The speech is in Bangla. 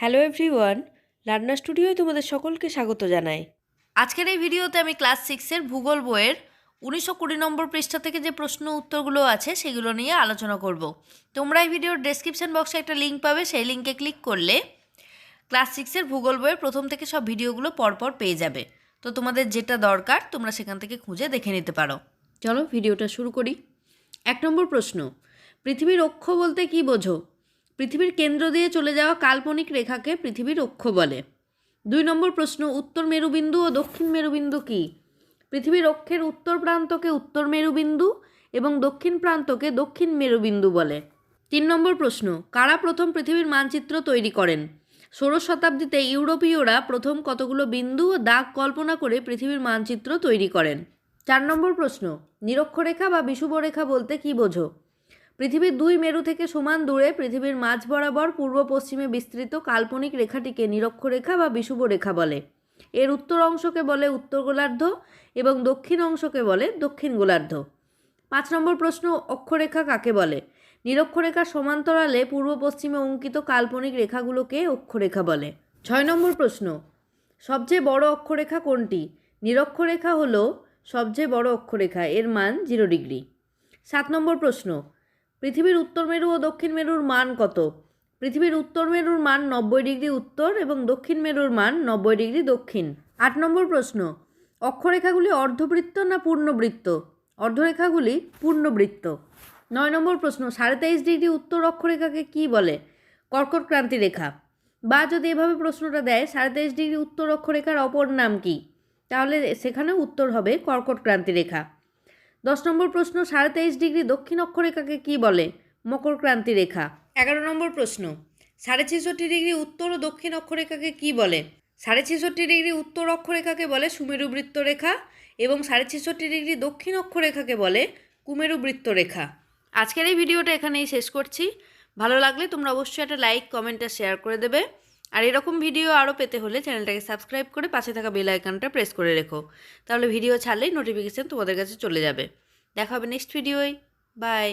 হ্যালো এভরিওয়ান, লার্নার স্টুডিওয় তোমাদের সকলকে স্বাগত জানাই। আজকের এই ভিডিওতে আমি ক্লাস সিক্সের ভূগোল বইয়ের উনিশশো কুড়ি নম্বর পৃষ্ঠা থেকে যে প্রশ্ন উত্তরগুলো আছে সেগুলো নিয়ে আলোচনা করব। তোমরা এই ভিডিওর ডেসক্রিপশন বক্সে একটা লিঙ্ক পাবে, সেই লিঙ্কে ক্লিক করলে ক্লাস সিক্সের ভূগোল বইয়ের প্রথম থেকে সব ভিডিওগুলো পরপর পেয়ে যাবে। তো তোমাদের যেটা দরকার, তোমরা সেখান থেকে খুঁজে দেখে নিতে পারো। চলো, ভিডিওটা শুরু করি। এক নম্বর প্রশ্ন, পৃথিবীর অক্ষ বলতে কি বোঝো? পৃথিবীর কেন্দ্র দিয়ে চলে যাওয়া কাল্পনিক রেখাকে পৃথিবীর অক্ষ বলে। দুই নম্বর প্রশ্ন, উত্তর মেরুবিন্দু ও দক্ষিণ মেরুবিন্দু কি? পৃথিবীর অক্ষের উত্তর প্রান্তকে উত্তর মেরুবিন্দু এবং দক্ষিণ প্রান্তকে দক্ষিণ মেরুবিন্দু বলে। তিন নম্বর প্রশ্ন, কারা প্রথম পৃথিবীর মানচিত্র তৈরি করেন? ষোড়শ শতাব্দীতে ইউরোপীয়রা প্রথম কতগুলো বিন্দু ও দাগ কল্পনা করে পৃথিবীর মানচিত্র তৈরি করেন? চার নম্বর প্রশ্ন, নিরক্ষরেখা বা বিষুবরেখা বলতে কি বোঝো? পৃথিবীর দুই মেরু থেকে সমান দূরে পৃথিবীর মাঝ বরাবর পূর্ব পশ্চিমে বিস্তৃত কাল্পনিক রেখাটিকে নিরক্ষরেখা বা বিষুবরেখা বলে। এর উত্তর অংশকে বলে উত্তর গোলার্ধ এবং দক্ষিণ অংশকে বলে দক্ষিণ গোলার্ধ। পাঁচ নম্বর প্রশ্ন, অক্ষরেখা কাকে বলে? নিরক্ষরেখার সমান্তরালে পূর্ব পশ্চিমে অঙ্কিত কাল্পনিক রেখাগুলোকে অক্ষরেখা বলে। ছয় নম্বর প্রশ্ন, সবচেয়ে বড় অক্ষরেখা কোনটি? নিরক্ষরেখা হলো সবচেয়ে বড় অক্ষরেখা, এর মান জিরো ডিগ্রি। সাত নম্বর প্রশ্ন পৃথিবীর উত্তর মেরু ও দক্ষিণ মেরুর মান কত? পৃথিবীর উত্তর মেরুর মান নব্বই ডিগ্রি উত্তর এবং দক্ষিণ মেরুর মান নব্বই ডিগ্রি দক্ষিণ। আট নম্বর প্রশ্ন, অক্ষরেখাগুলি অর্ধবৃত্ত না পূর্ণবৃত্ত? অর্ধরেখাগুলি পূর্ণবৃত্ত। নয় নম্বর প্রশ্ন, সাড়ে তেইশ ডিগ্রি উত্তর অক্ষরেখাকে কি বলে? কর্কট ক্রান্তি রেখা। বা যদি এভাবে প্রশ্নটা দেয়, সাড়ে তেইশ ডিগ্রি উত্তর অক্ষরেখার অপর নাম কি? তাহলে সেখানে উত্তর হবে কর্কট ক্রান্তি রেখা। দশ নম্বর প্রশ্ন, সাড়ে তেইশ ডিগ্রি দক্ষিণ অক্ষরেখাকে কি বলে? মকর ক্রান্তি রেখা। এগারো নম্বর প্রশ্ন, সাড়ে ছেষট্টি ডিগ্রি উত্তর ও দক্ষিণ অক্ষরেখাকে কি বলে? সাড়ে ছেষট্টি ডিগ্রি উত্তর অক্ষরেখাকে বলে সুমেরু বৃত্ত রেখা এবং সাড়ে ছেষট্টি ডিগ্রি দক্ষিণ অক্ষরেখাকে বলে কুমেরু বৃত্ত রেখা। আজকের এই ভিডিওটা এখানেই শেষ করছি। ভালো লাগলে তোমরা অবশ্যই একটা লাইক, কমেন্ট আর শেয়ার করে দেবে। আর এরকম ভিডিও আরও পেতে হলে চ্যানেলটাকে সাবস্ক্রাইব করে পাশে থাকা বেল আইকনটা প্রেস করে রেখো। তাহলে ভিডিও ছাড়লেই নোটিফিকেশান তোমাদের কাছে চলে যাবে। দেখা হবে নেক্সট ভিডিওয় বাই